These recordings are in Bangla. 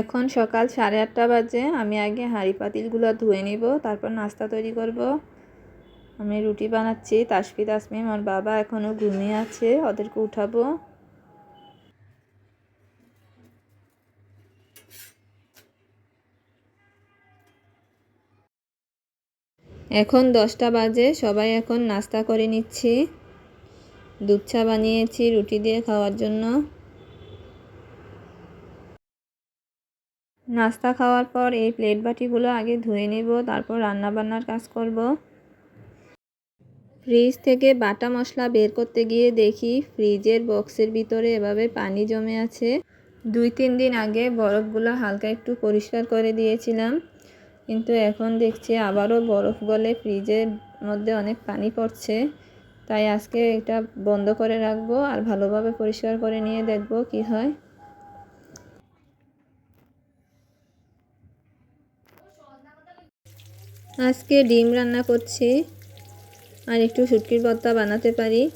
এখন সকাল সাড়ে আটটা বাজে, আমি আগে হাঁড়ি পাতিলগুলো ধুয়ে নিব, তারপর নাস্তা তৈরি করব। আমি রুটি বানাচ্ছি তাসফি তাসমিম আমার বাবা এখনও ঘুমিয়ে আছে, ওদেরকে উঠাবো। এখন দশটা বাজে, সবাই এখন নাস্তা করে নিচ্ছি। দুধ বানিয়েছি রুটি দিয়ে খাওয়ার জন্য। নাস্তা খাওয়ার পর এই প্লেট বাটিগুলো আগে ধুয়ে নেব, তারপর রান্না বান্নার কাজ করব। ফ্রিজ থেকে বাটা মশলা বের করতে গিয়ে দেখি ফ্রিজের বক্সের ভিতরে এভাবে পানি জমে আছে। দুই তিন দিন আগে বরফগুলো হালকা একটু পরিষ্কার করে দিয়েছিলাম, কিন্তু এখন দেখছি আবারও বরফ গলে ফ্রিজের মধ্যে অনেক পানি পড়ছে। তাই আজকে এটা বন্ধ করে রাখব আর ভালোভাবে পরিষ্কার করে নিয়ে দেখব কি হয়। আজকে ডিম রান্না করছি। আর একটু শুটকির ভর্তা বানাতে পারি।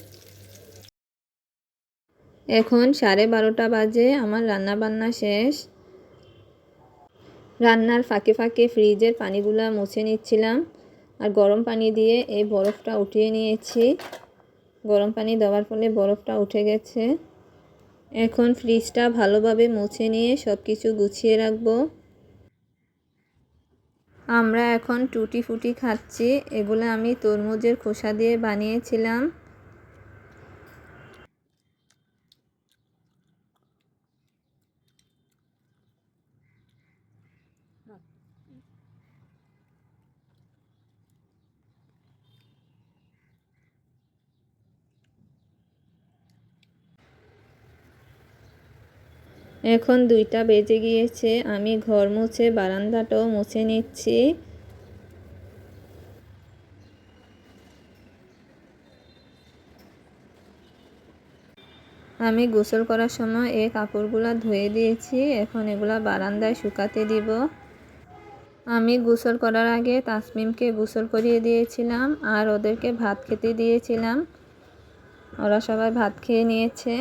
এখন সাড়ে বারোটা বাজে, আমার রান্না বান্না শেষ। রান্নার ফাঁকে ফাঁকে ফ্রিজের পানিগুলো মুছে নিচ্ছিলাম। আর গরম পানি দিয়ে এই বরফটা উঠিয়ে নিয়েছি। গরম পানি দেওয়ার ফলে বরফটা উঠে গেছে। এখন ফ্রিজটা ভালোভাবে মুছে নিয়ে সব কিছু গুছিয়ে রাখব। আমরা এখন টুটি ফুটি খাচ্ছি। এগুলো আমি তরমুজের খোসা দিয়ে বানিয়েছিলাম। এখন দুইটা বেজে গিয়েছে, আমি ঘর মুছে বারান্দাটাও মুছে নিচ্ছি। আমি গোসল করার সময় এই কাপড়গুলো ধুয়ে দিয়েছি, এখন এগুলা বারান্দায় শুকাতে দিব। আমি গোসল করার আগে তাসমিমকে গোসল করিয়ে দিয়েছিলাম আর ওদেরকে ভাত খেতে দিয়েছিলাম। ওরা সবাই ভাত খেয়ে নিয়েছে।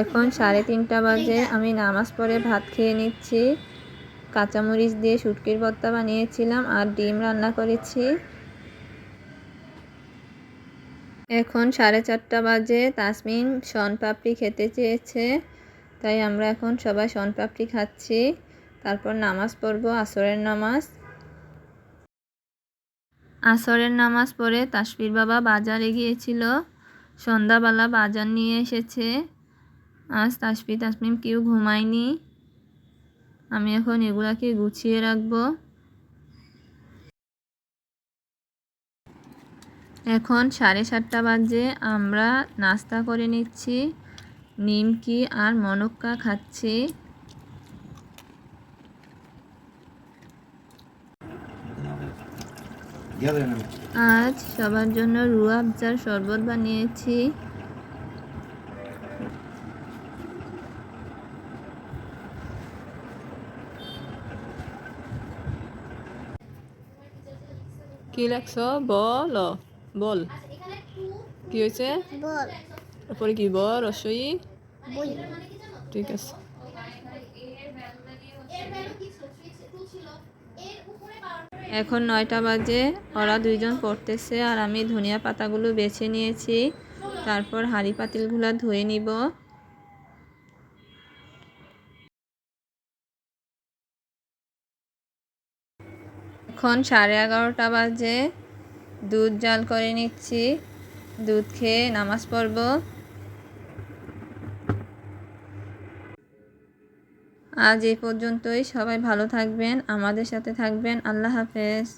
এখন সাড়ে তিনটা বাজে। আমি নামাজ পড়ে ভাত খেয়ে নিচ্ছি। কাঁচামরিচ দিয়ে শুটকির ভর্তা বানিয়েছিলাম আর ডিম রান্না করেছি। এখন সাড়ে চারটা বাজে। তাসমিন পাপড়ি খেতে চেয়েছে, তাই আমরা এখন সবাই পাপড়ি খাচ্ছি। তারপর নামাজ পড়ব আসরের নামাজ। আসরের নামাজ পড়ে তাসফির বাবা বাজারে গিয়েছিল। সন্ধ্যাবেলা বাজার নিয়ে এসেছে। আজ তাসফি তাসমিম কেউ ঘুমায়নি। আমি এখন এগুলাকে গুছিয়ে রাখব। এখন সাড়ে সাতটা বাজে, আমরা নাস্তা করে নিচ্ছি। নিমকি আর মনক্কা খাচ্ছি। আজ সবার জন্য রুয়া আফজার শরবত বানিয়েছি। কি লাগছ বল বল। কি হয়েছে? তারপরে কি? বল রসই ঠিক আছে। এখন নয়টা বাজে, ওরা দুইজন পড়তেছে আর আমি ধনিয়া পাতাগুলো বেছে নিয়েছি। তারপর হাঁড়ি পাতিলগুলো ধুয়ে নিব। এখন সাড়ে এগারোটা বাজে, দুধ জাল করে নিচ্ছি, দুধ খেয়ে নামাজ পড়ব। আজ এই পর্যন্তই। সবাই ভালো থাকবেন আমাদের সাথে থাকবেন। আল্লাহ হাফেজ।